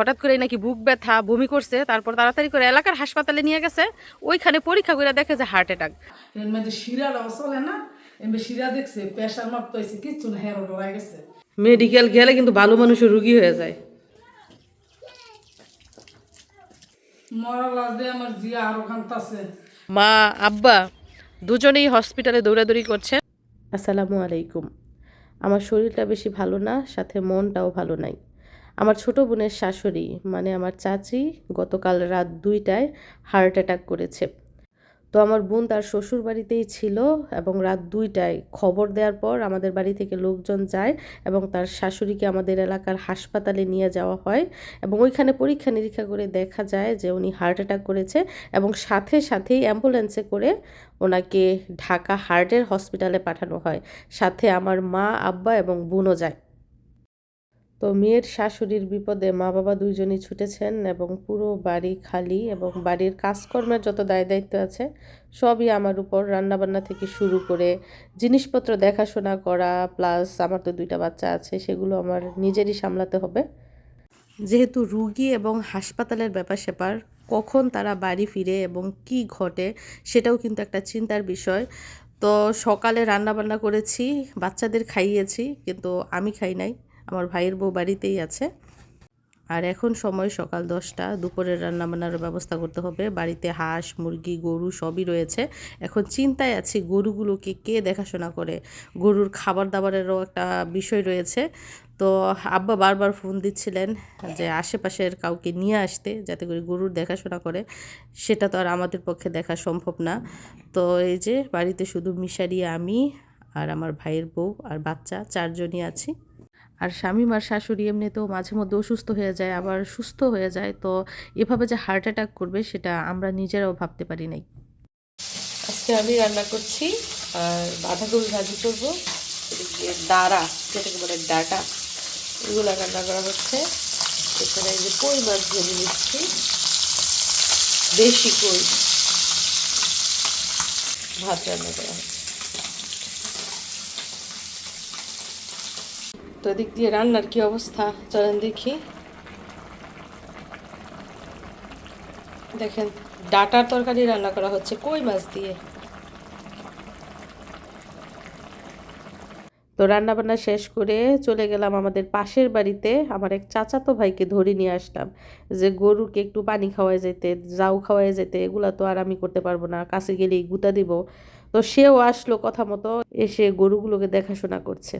হঠাৎ করে নাকি বুক ব্যথা বমি করছে তারপর তাড়াতাড়ি করে এলাকার হাসপাতালে নিয়ে গেছে। ওইখানে পরীক্ষা করে দেখে যে হার্ট অ্যাটাক চলে না? শিরা দেখছে প্রেশার মাপতে হয়েছে কিচ্ছু না হেরো ডরাই গেছে। মেডিকেল গেলে কিন্তু ভালো মানুষের রুগী হয়ে যায়। মা আব্বা দুজনেই হসপিটালে দৌড়াদৌড়ি করছে। আসসালামু আলাইকুম। আমার শরীরটা বেশি ভালো না সাথে মনটাও ভালো নাই। আমার ছোট বোনের শাশুড়ি মানে আমার চাচি, গতকাল রাত দুইটায় হার্ট অ্যাটাক করেছে। তো আমার বোন তার শ্বশুর বাড়িতেই ছিল এবং রাত দুইটায় খবর দেওয়ার পর আমাদের বাড়ি থেকে লোকজন যায় এবং তার শাশুড়িকে আমাদের এলাকার হাসপাতালে নিয়ে যাওয়া হয় এবং ওইখানে পরীক্ষা নিরীক্ষা করে দেখা যায় যে উনি হার্ট অ্যাটাক করেছে এবং সাথে সাথেই অ্যাম্বুলেন্সে করে ওনাকে ঢাকা হার্টের হসপিটালে পাঠানো হয়। সাথে আমার মা, আব্বা এবং বোনও যায়। তো মেয়ের শাশুড়ির বিপদে মা বাবা দুইজনই ছুটেছেন এবং পুরো বাড়ি খালি এবং বাড়ির কাজকর্মের যত দায় দায়িত্ব আছে সবই আমার উপর রান্নাবান্না থেকে শুরু করে জিনিসপত্র দেখাশোনা করা প্লাস আমার তো দুইটা বাচ্চা আছে, সেগুলো আমার নিজেরই সামলাতে হবে। যেহেতু রুগী এবং হাসপাতালের ব্যাপার স্যাপার, কখন তারা বাড়ি ফিরে এবং কি ঘটে সেটাও কিন্তু একটা চিন্তার বিষয়। তো সকালে রান্না বান্না করেছি, বাচ্চাদের খাইয়েছি, কিন্তু আমি খাই নাই। আমার ভাইয়ের বউ বাড়িতেই আছে। আর এখন সময় সকাল দশটা, দুপুরের রান্নাবান্নার ব্যবস্থা করতে হবে। বাড়িতে হাঁস, মুরগি, গরু সবই রয়েছে। এখন চিন্তায় আছি গরুগুলোকে কে দেখাশোনা করে? গরুর খাবার দাবারেরও একটা বিষয় রয়েছে। তো আব্বা বারবার ফোন দিচ্ছিলেন যে আশেপাশের কাউকে নিয়ে আসতে, যাতে করে গরুর দেখাশোনা করে। সেটা তো আর আমাদের পক্ষে দেখা সম্ভব না। তো এই যে বাড়িতে শুধু মিশারি আমি আর আমার ভাইয়ের বউ আর বাচ্চা, চারজনই আছি। আর স্বামী আর শাশুড়ি এমনিতেও মাঝে মধ্যে অসুস্থ হয়ে যায়, আবার সুস্থ হয়ে যায়, তো এভাবে যে হার্ট অ্যাটাক করবে সেটা আমরা নিজেরাও ভাবতে পারি নাই। আজকে আমি রান্না করছি, আর বাঁধাকপি ভাজি করব দাঁড়া যেটাকে বলে ডাটা, এগুলো রান্না করা হচ্ছে। এখানে যে কই মাছ ভেজে নিচ্ছি, দেশি কই ভাত রান্না করা হচ্ছে। তো দিক দিয়ে রান্নার কি অবস্থা? চলেন দেখি। দেখেন, ডাটার তরকারি রান্না করা হচ্ছে কই মাছ দিয়ে? তো রান্না বান্না শেষ করে চলে গেলাম আমাদের পাশের বাড়িতে। আমার এক চাচাতো ভাইকে ধরে নিয়ে আসলাম যে, গরুকে একটু পানি খাওয়াই যেতে, জাউ খাওয়াই যেতে, এগুলা তো আর আমি করতে পারব না, কাছে গেলেই গুতা দিব। তো সেও আসলো কথা মতো, এসে গরুগুলোকে দেখাশোনা করছে।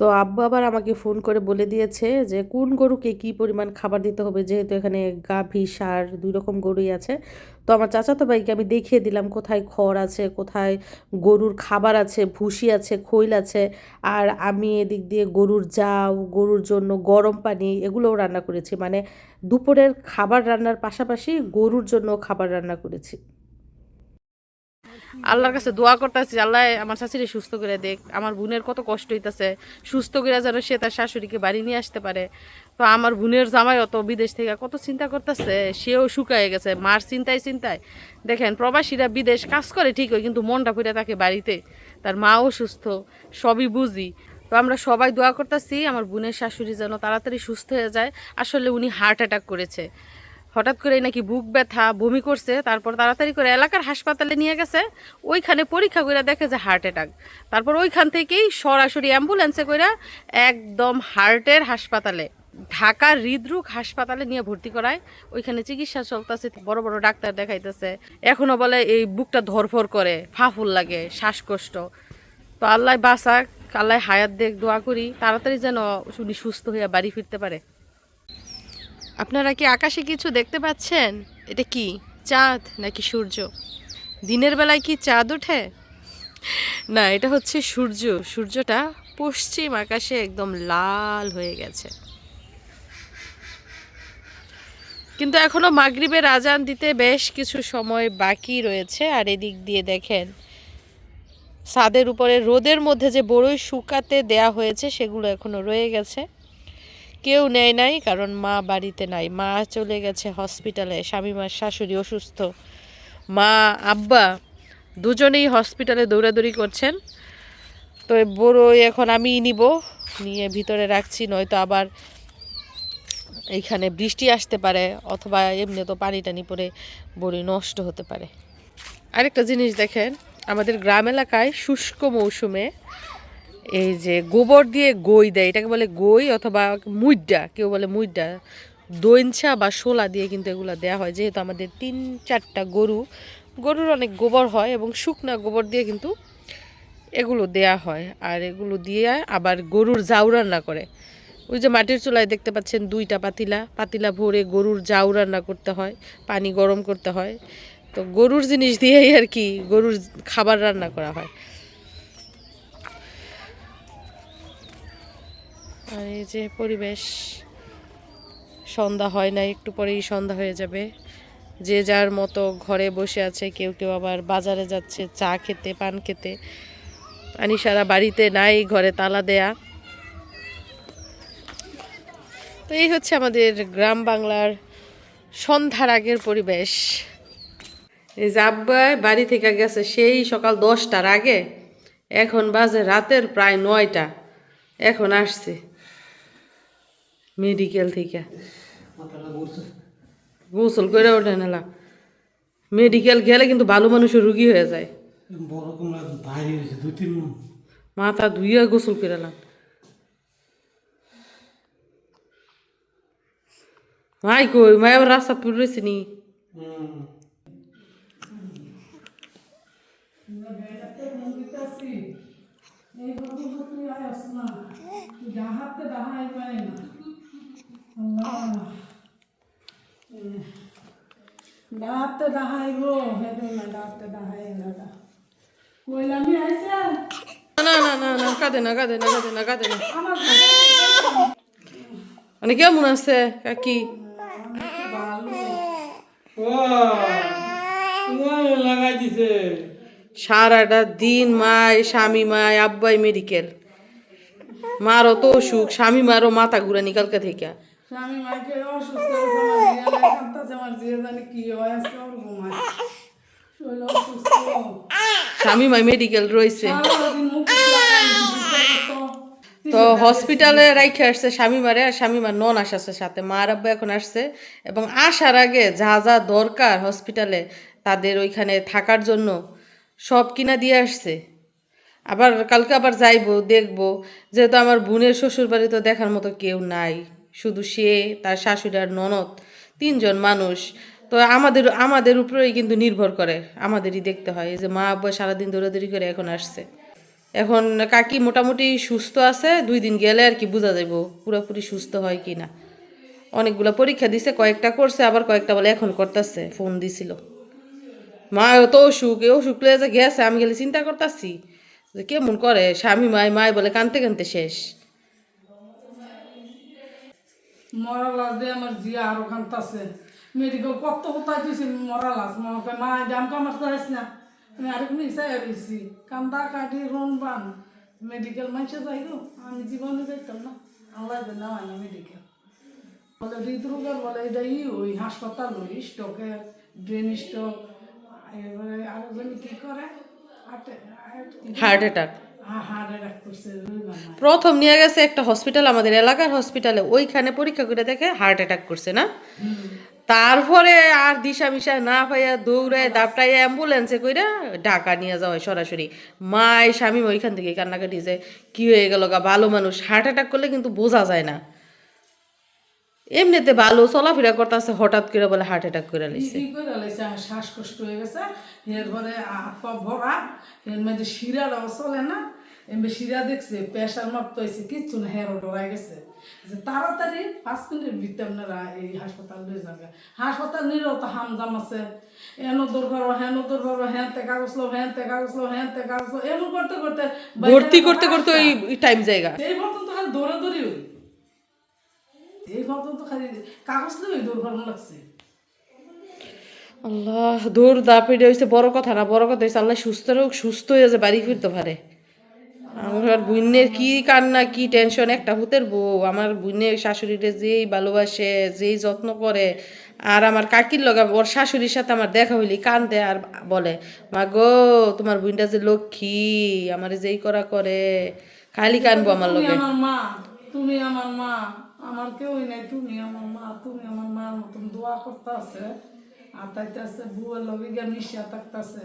তো আব্বু আবার আমাকে ফোন করে বলে দিয়েছে যে, কোন গরুকে কি পরিমাণ খাবার দিতে হবে? যেহেতু এখানে গাভী সার দুই রকম গরুই আছে। তো আমার চাচাতো ভাইকে আমি দেখিয়ে দিলাম কোথায় খড় আছে, কোথায় গরুর খাবার আছে, ভুসি আছে, খৈল আছে। আর আমি এদিক দিয়ে গরুর জাউ গরুর জন্য গরম পানি, এগুলোও রান্না করেছি। মানে দুপুরের খাবার রান্নার পাশাপাশি গরুর জন্য খাবার রান্না করেছি। আল্লাহর কাছে দোয়া করতেছি, আল্লাহ আমার শাশুড়ি সুস্থ করে দেখ, আমার বোনের কত কষ্ট হইতেছে, সুস্থ করে যেন সে তার শাশুড়িকে বাড়ি নিয়ে আসতে পারে। তো আমার বোনের জামাই অত বিদেশ থেকে কত চিন্তা করতেছে, সেও শুকায় গেছে, মার চিন্তায় চিন্তায়। দেখেন, প্রবাসীরা বিদেশ কাজ করে ঠিক হয় কিন্তু মনটা ফুটে থাকে বাড়িতে। তার মাও সুস্থ, সবই বুঝি। তো আমরা সবাই দোয়া করতেছি, আমার বোনের শাশুড়ি যেন তাড়াতাড়ি সুস্থ হয়ে যায়। আসলে উনি হার্ট অ্যাটাক করেছে। হঠাৎ করে নাকি বুক ব্যথা, বমি করছে, তারপর তাড়াতাড়ি করে এলাকার হাসপাতালে নিয়ে গেছে। ওইখানে পরীক্ষা করে দেখে যে হার্ট অ্যাটাক তারপর ওইখান থেকেই সরাসরি অ্যাম্বুলেন্সে করে একদম হার্টের হাসপাতালে ঢাকার হৃদরোগ হাসপাতালে নিয়ে ভর্তি করায়। ওইখানে চিকিৎসা চলতেছে, বড় বড় ডাক্তার দেখাইতেছে। এখনও বলে এই বুকটা ধরফর করে ফাফুল লাগে, শ্বাসকষ্ট। তো আল্লাহ বাসাক আল্লাহ হায়াত দেখ, দোয়া করি, তাড়াতাড়ি যেন উনি সুস্থ হয়ে বাড়ি ফিরতে পারে। আপনারা কি আকাশে কিছু দেখতে পাচ্ছেন? এটা কি, চাঁদ নাকি সূর্য? দিনের বেলায় কি চাঁদ ওঠে? না, এটা হচ্ছে সূর্য। সূর্যটা পশ্চিম আকাশে একদম লাল হয়ে গেছে। কিন্তু এখনও মাগরিবের আজান দিতে বেশ কিছু সময় বাকি রয়েছে। আর এদিক দিয়ে দেখেন, ছাদের উপরে রোদের মধ্যে যে বড়ই শুকাতে দেয়া হয়েছে, সেগুলো এখনও রয়ে গেছে। কেউ নেয় নাই, কারণ মা বাড়িতে নাই। মা চলে গেছে হসপিটালে স্বামী মার শাশুড়ি অসুস্থ। মা, আব্বা দুজনেই হসপিটালে দৌড়াদৌড়ি করছেন। তো বড়ই এখন আমি নিব, নিয়ে ভিতরে রাখছি, নয়তো আবার এইখানে বৃষ্টি আসতে পারে, অথবা এমনি তো পানি টানি পরে বড়ি নষ্ট হতে পারে। আরেকটা জিনিস দেখেন, আমাদের গ্রাম এলাকায় শুষ্ক মৌসুমে এই যে গোবর দিয়ে গই দেয়, এটাকে বলে গই অথবা মুইডা কেউ বলে মুইডা দইনছা বা শোলা দিয়ে কিন্তু এগুলো দেওয়া হয়, যেহেতু আমাদের তিন চারটা গরু, গরুর অনেক গোবর হয় এবং শুকনা গোবর দিয়ে কিন্তু এগুলো দেয়া হয়। আর এগুলো দিয়ে আবার গরুর জাউ রান্না করে। ওই যে মাটির চুলায় দেখতে পাচ্ছেন দুইটা পাতিলা পাতিলা ভরে গরুর জাউ রান্না করতে হয়, পানি গরম করতে হয়। তো গরুর জিনিস দিয়েই আর কি গরুর খাবার রান্না করা হয়। আর এই যে পরিবেশ, সন্ধ্যা হয় না, একটু পরেই সন্ধ্যা হয়ে যাবে। যে যার মতো ঘরে বসে আছে, কেউ কেউ আবার বাজারে যাচ্ছে, চা খেতে, পান খেতে। আনি সারা বাড়িতে নাই, ঘরে তালা দেয়া। তো এই হচ্ছে আমাদের গ্রাম বাংলার সন্ধ্যার আগের পরিবেশ। এই যে আব্বাই বাড়ি থেকে গেছে সেই সকাল দশটার আগে। এখন বাজে রাতের প্রায় নয়টা। এখন আসছে। মেডিকেল থেকে। গোসল করে ওঠে নালা মেডিকেল গেলে কিন্তু ভালো মানুষের রুগী হয়ে যায়। বড় কুমড়া বাইরে হয়েছে দুই তিন মাথা ধুইয়া গোসল করে এলাম মাই কই মাই আবার রাস্তা পুরেছি নি। ডাহাতে ডাহাই পারে না। আল্লাহ ডাহাতে ডাহাইব হেঁটে না ডাহাতে ডাহাই না কইলামি আইসা না না না না কাঁদে না কাঁদে না কাঁদে না কাঁদে না মানে কেমন আছে কাকি সারাটা দিন মায় স্বামী মায় আব্বাই মেডিকেল মারও তো অসুখ স্বামী মারও মাথা ঘুরানি কালকে থেকে স্বামী মাকে অসুস্থ আমার জিয়া জানি কি হয়? আজকে ওর ঘুমায় শরীর অসুস্থ। স্বামী মায় মেডিকেল রয়েছে। তো। হসপিটালে রাইখে আসছে স্বামী মারে আর স্বামী মার নন আসছে সাথে মা আব্বা এখন আসছে। এবং আসার আগে যা যা দরকার হসপিটালে তাদের ওইখানে থাকার জন্য সব কিনা দিয়ে আসছে। আবার কালকে আবার যাইবো দেখব। যেহেতু আমার বোনের শ্বশুর বাড়ি তো দেখার মতো কেউ নাই। শুধু সে, তার শাশুড়ি আর ননদ, তিনজন মানুষ। তো আমাদের আমাদের উপরেই কিন্তু নির্ভর করে, আমাদেরই দেখতে হয়। যে মা আব্বা সারাদিন দৌড়াদৌড়ি করে এখন আসছে। এখন কাকি মোটামুটি সুস্থ আছে, দুই দিন গেলে আর কি বোঝা যাব পুরোপুরি সুস্থ হয় কি না অনেকগুলো পরীক্ষা দিছে, কয়েকটা করছে, আবার কয়েকটা বলে এখন করতেছে, ফোন দিছিল। মা তো অসুখ এই অসুখ যে গেছে, আমি গেলে চিন্তা করতেছি যে কেমন করে, স্বামী মায় মায় বলে কানতে কানতে শেষ। মরা লাশ দিয়ে আমার জিয়া আরও কান্তাছে। মেডিকেল কত কোথায় দিয়েছি মরা লাশ। মনে মা দাম কামার চাইছ না। আমি আরেক মিশাই দিছি কান্দা কাটি, রন বান। মেডিকেল মাইসে যাই আমি জীবনে যাইতাম না। আল্লাহ দেন হয় না মেডিকেল বলে, হৃদরোগের বলে, এটা ই ওই হাসপাতাল, ওই স্টকে, ড্রেন স্টক। এবারে আরও জানি কি করে? হার্ট অ্যাটাক প্রথম নিয়ে গেছে একটা হসপিটাল আমাদের এলাকার হসপিটালে ওইখানে পরীক্ষা করে দেখে হার্ট অ্যাটাক করছে, না? তারপরে আর দিশা মিশা না হইয়া দৌড়ায় দাপটাই অ্যাম্বুলেন্সে কইরা ঢাকা নিয়ে যাওয়া হয় সরাসরি মায় স্বামী ওইখান থেকে কান্নাকাটি যে, কী হয়ে গেল গা? ভালো মানুষ। হার্ট অ্যাটাক করলে কিন্তু বোঝা যায় না। এমনিতে ভালো চলাফেরা করতেছে হঠাৎ করে বলে হার্ট অ্যাটাক করে লাইছে শ্বাসকষ্ট হয়ে গেছে। এরপরে ভরা এর মধ্যে শিরাটাও চলে না? এমনি শিরা দেখছে প্রেশার মাপতে হয়েছে কিচ্ছু না হেরো ডরাই গেছে। যে তাড়াতাড়ি পাঁচ মিনিটের ভিতরে আপনারা এই হাসপাতাল লয়ে যাবে। হাসপাতাল নিলেও তো হামজাম আছে। এনো পারব হেন পারব হ্যাঁ তে কাগজ লো হ্যাঁ তে কাগজ লো হ্যাঁ তে কাগজ এমন করতে করতে ভর্তি করতে করতে ওই টাইম জায়গা। এই পর্যন্ত খালি দৌড়াদৌড়ি হই। এই পর্যন্ত খালি কাগজ লই দৌড় পারব লাগছে। আল্লাহ দূর হয়েছে বড় কথা না বড় কথা হয়েছে আল্লাহ সুস্থ হোক সুস্থ হয়ে যে বাড়ি ফিরতে পারে। আমার বুনের কি কান্না কি টেনশন একটা হুতের বউ। আমার বুনের শাশুড়িরে যেই ভালোবাসে যেই যত্ন করে আর আমার কাকির লগে ওর শাশুড়ির সাথে আমার দেখা হইলি কান্দে আর বলে মা গো তোমার বুনটা যে লক্ষ্মী আমার যেই করা করে খালি কানবো আমার লগে। আমার মা তুমি আমার মা। আমার কেউই নাই, তুমি আমার মা, তুমি আমার মার মতন দোয়া করতে আর তাইতে আছে বুয়ের লগে গিয়ে মিশিয়া থাকতেছে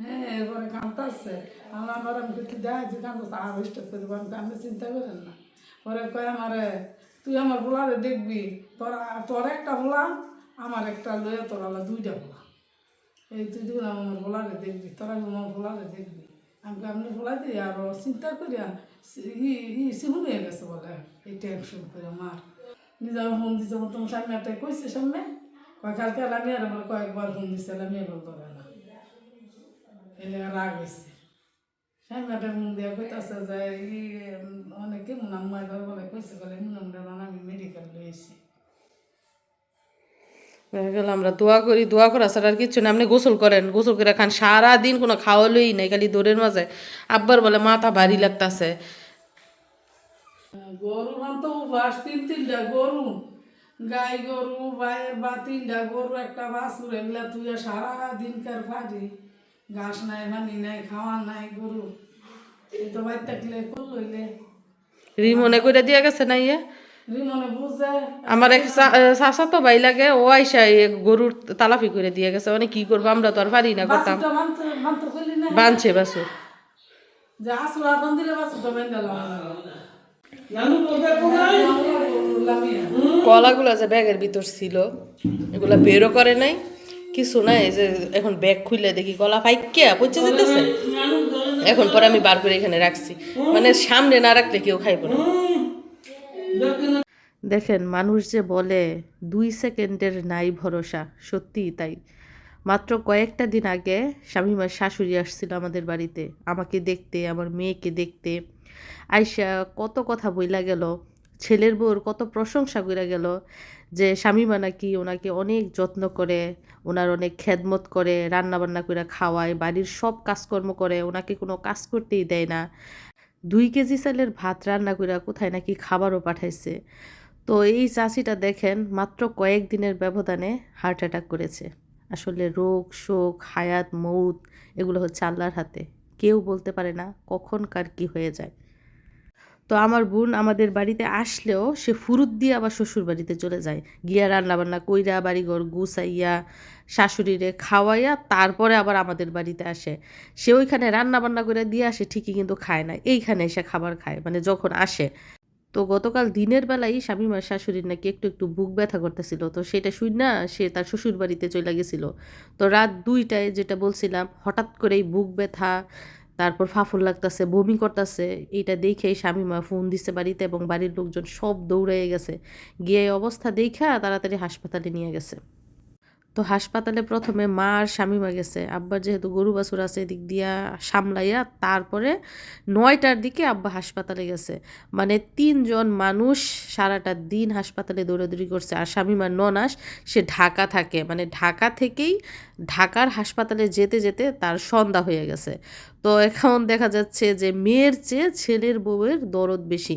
হ্যাঁ এরপরে কাঁদতেছে। আমার আমার আমি কিছু দেয় যে কাঁদতে আর স্টেপ করে দেবো, আমি আপনি চিন্তা করেন না। পরে কয় আমারে, তুই আমার বোলারে দেখবি, তোর তোর একটা বোলা আমার একটা লয়ে তোর আলা দুইটা বোলা এই তুই দুই আমার বোলারে দেখবি, তোরা আমার বোলারে দেখবি। আমি আপনি বোলাই দিই আর চিন্তা করিয়া সিহুন হয়ে গেছে বলে, এই টেনশন করে মার নিজের ফোন দিছে তোমার সামনে একটা কইছে সামনে? কয়, কালকে আমি বলে কয়েকবার ফোন দিছে আমি বল ধরে না। এলে রাগ হয়েছে সামনে একটা ফোন দিয়ে কইতাছে যে অনেকে মুনাম মাই বলে, কইছে বলে মুনাম আমি মেডিকেল লইছি। গেল আমরা দোয়া করি দোয়া করা ছাড়া আর কিচ্ছু না। আপনি গোসল করেন গোসল করে খান। সারাদিন কোনো খাওয়ালোই নাই খালি দৌড়ের মাঝে। আব্বার বলে মাথা ভারী লাগতাছে। গরু তো বাস তিন তিনটা গরু। গাই গরু বাইরের বা তিনটা গরু একটা বাছুর এগুলা তুই সারা দিনকার ফাটি ঘাস নাই পানি নাই খাওয়া নাই গরু। এই তো বাইর থাকলে করলইলে রিমনে করে দিয়া গেছে না ইয়ে? আমার এক চাষা তো ভাই লাগে ও আইসা গরুর তালাফি করে দিয়ে গেছে। মানে কি করব আমরা তো আর পারি না করতাম বানছে বাসু কলাগুলো যে ব্যাগের ভিতর ছিল এগুলা বেরও করে নাই। কিছু নাই যে এখন ব্যাগ খুললে দেখি কলা ফাইকে পচে যেতেছে। এখন পরে আমি বার করে এখানে রাখছি। মানে সামনে না রাখলে কেউ খাইব না। দেখেন, মানুষ যে বলে দুই সেকেন্ডের নাই ভরসা, সত্যিই তাই। মাত্র কয়েকটা দিন আগে স্বামীমার শাশুড়ি আসছিল আমাদের বাড়িতে, আমাকে দেখতে, আমার মেয়েকে দেখতে। আইসা কত কথা বইলা গেল, ছেলের বউর কত প্রশংসা কইরা গেল যে স্বামীমা নাকি ওনাকে অনেক যত্ন করে, ওনার অনেক খেদমত করে, রান্নাবান্না করে খাওয়ায়, বাড়ির সব কাজকর্ম করে, ওনাকে কোনো কাজ করতেই দেয় না। দুই কেজি চালের ভাত রান্না করে কোথায় নাকি খাবারও পাঠাইছে। তো এই চাষিটা দেখেন মাত্র কয়েকদিনের ব্যবধানে হার্ট অ্যাটাক করেছে। আসলে রোগ, শোক, হায়াত, মৌত, এগুলো হচ্ছে আল্লাহর হাতে। কেউ বলতে পারে না কখন কার কি হয়ে যায়। তো আমার বোন আমাদের বাড়িতে আসলেও সে ফুরুত দিয়ে আবার শ্বশুর বাড়িতে চলে যায়। গিয়া রান্নাবান্না কইরা, বাড়িঘর গুছাইয়া, শাশুড়িরে খাওয়াইয়া, তারপরে আবার আমাদের বাড়িতে আসে। সে ওইখানে রান্নাবান্না করে দিয়ে আসে, ঠিকই কিন্তু খায় না। এইখানে এসে খাবার খায় মানে যখন আসে। তো গতকাল দিনের বেলায় স্বামীমার শাশুড়ির নাকি একটু একটু বুক ব্যথা করতেছিল। তো সেটা শুই না সে তার শ্বশুর বাড়িতে চলে গেছিল। তো রাত দুইটায় যেটা বলছিলাম, হঠাৎ করেই বুক ব্যথা তারপর ফাফুল লাগতেছে, বমি করতেছে, এইটা দেখেই স্বামীমা ফোন দিছে বাড়িতে এবং বাড়ির লোকজন সব দৌড়ে গেছে। গিয়ে অবস্থা দেখা তাড়াতাড়ি হাসপাতালে নিয়ে গেছে। তো হাসপাতালে প্রথমে মা আর স্বামীমা গেছে। আব্বার যেহেতু গরু বাছুর আছে এদিক দিয়া সামলাইয়া তারপরে নয়টার দিকে আব্বা হাসপাতালে গেছে। মানে তিনজন মানুষ সারাটা দিন হাসপাতালে দৌড়াদৌড়ি করছে আর স্বামীমার ননাস, সে ঢাকা থাকে। মানে ঢাকা থেকেই ঢাকার হাসপাতালে যেতে যেতে তার সন্ধ্যা হয়ে গেছে। তো এখন দেখা যাচ্ছে যে মেয়ের চেয়ে ছেলের বউয়ের দরদ বেশি।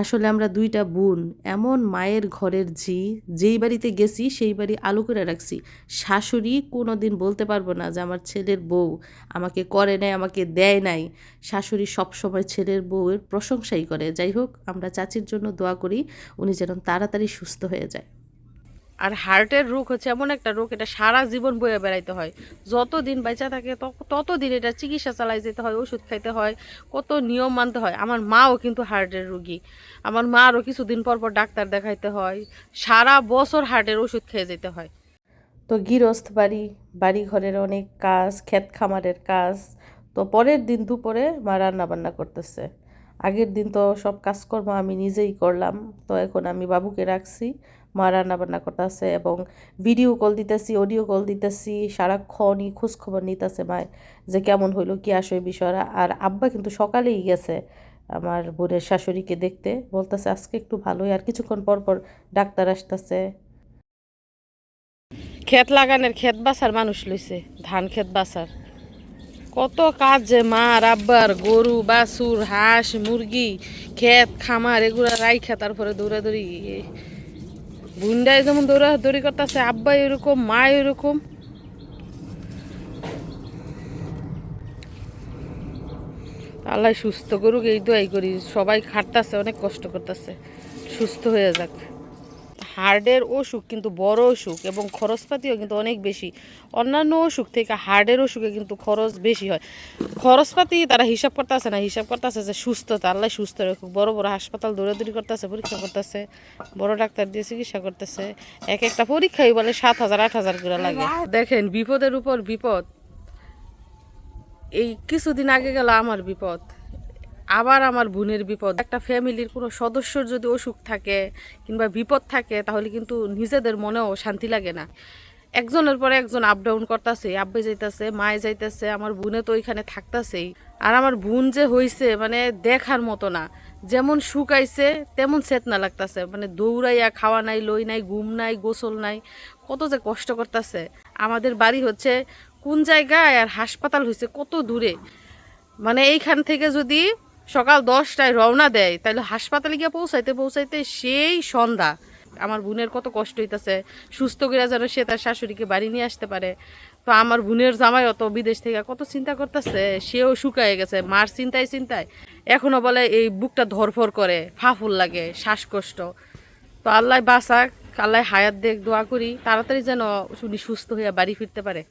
আসলে আমরা দুইটা বোন, এমন মায়ের ঘরের ঝি, যেই বাড়িতে গেছি সেই বাড়ি আলো করে রাখছি। শাশুড়ি কোনো দিন বলতে পারব না যে আমার ছেলের বউ আমাকে করে নাই, আমাকে দেয় নাই। শাশুড়ি সবসময় ছেলের বউয়ের প্রশংসাই করে। যাই হোক, আমরা চাচির জন্য দোয়া করি, উনি যেন তাড়াতাড়ি সুস্থ হয়ে যায়। আর হার্টের রোগ হচ্ছে এমন একটা রোগ, এটা সারা জীবন বয়ে বেড়াইতে হয়। যত দিন বেঁচে থাকে তত দিন এটা চিকিৎসা চালাই যেতে হয়, ওষুধ খাইতে হয়, কত নিয়ম মানতে হয়। আমার মাও কিন্তু হার্টের রোগী। আমার মারও কিছুদিন পর পর ডাক্তার দেখাইতে হয়, সারা বছর হার্টের ওষুধ খেয়ে যেতে হয়। তো গৃহস্থ বাড়ি বাড়ি ঘরের অনেক কাজ, ক্ষেত খামারের কাজ, তো পরের দিন দুপুরে মা রান্না বান্না করতেছে। আগের দিন তো সব কাজকর্ম আমি নিজেই করলাম, তো এখন আমি বাবুকে রাখছি। মা রান্না বান্না করতেছে এবং ভিডিও কল দিতেছি অডিও কল দিতেছি, সারাক্ষণই খোঁজখবর নিতেছে মায় যে কেমন হইল, কি আসে বিষয়রা আর আব্বা কিন্তু সকালেই গেছে আমার বোনের শাশুড়িকে দেখতে, বলতেছে আজকে একটু ভালোই, আর কিছুক্ষণ পর পর ডাক্তার আসতেছে। ক্ষেত লাগানোর ক্ষেত বাসার মানুষ লইছে, ধান ক্ষেত বাসার কত কাজ যে মা রাব্বার গরু, বাছুর, হাঁস, মুরগি, ক্ষেত, খামার, এগুলো রাইখা তারপরে দৌড়াদৌড়ি বুন্ডায় যেমন দৌড়াদৌড়ি করতেছে, আব্বা এরকম, মা এরকম। আল্লাহ সুস্থ করুক, এই দোয়াই করি। সবাই খাটতেছে, অনেক কষ্ট করতেছে। সুস্থ হয়ে যাক। হার্টের অসুখ কিন্তু বড় অসুখ এবং খরচপাতিও কিন্তু অনেক বেশি। অন্যান্য অসুখ থেকে হার্টের অসুখে কিন্তু খরচ বেশি হয়। খরচপাতি তারা হিসাব করতেছে না, হিসাব করতেছে যে সুস্থতা, আল্লাহ সুস্থ রাখুক। বড় বড় হাসপাতাল দৌড়াদৌড়ি করতেছে, পরীক্ষা করতেছে, বড় ডাক্তার দিয়ে চিকিৎসা করতেছে। এক একটা পরীক্ষাই বলে সাত হাজার, আট হাজার করে লাগে। দেখেন বিপদের উপর বিপদ। এই কিছুদিন আগে গেল আমার বিপদ। আবার আমার বোনের বিপদ। একটা ফ্যামিলির কোনো সদস্যর যদি অসুখ থাকে কিংবা বিপদ থাকে, তাহলে কিন্তু নিজেদের মনেও শান্তি লাগে না। একজনের পরে একজন আপ ডাউন করতেছে, আব্বে যাইতেছে, মায়ে যাইতেছে, আমার বোনে তো ওইখানে থাকতেছেই। আর আমার বোন যে হইছে মানে দেখার মতো না। যেমন শুকাইছে তেমন চেতনা লাগতাছে। মানে দৌড়াইয়া খাওয়া নাই, লই নাই, ঘুম নাই, গোসল নাই, কত যে কষ্ট করতেছে। আমাদের বাড়ি হচ্ছে কোন জায়গায় আর হাসপাতাল হয়েছে কত দূরে। মানে এইখান থেকে যদি সকাল দশটায় রওনা দেয় তাহলে হাসপাতালে গিয়ে পৌঁছাইতে পৌঁছাইতে সেই সন্ধ্যা। আমার বোনের কত কষ্ট হইতেছে, সুস্থ করে যেন সে তার শাশুড়িকে বাড়ি নিয়ে আসতে পারে। তো আমার বোনের জামাই অত বিদেশ থেকে কত চিন্তা করতেছে, সেও শুকায় গেছে, মার চিন্তায় চিন্তায়। এখনও বলে এই বুকটা ধরফর করে ফাফুল লাগে, শ্বাসকষ্ট। তো আল্লাহ বাসাক আল্লাহ হায়াত দেখ, দোয়া করি, তাড়াতাড়ি যেন উনি সুস্থ হয়ে বাড়ি ফিরতে পারে।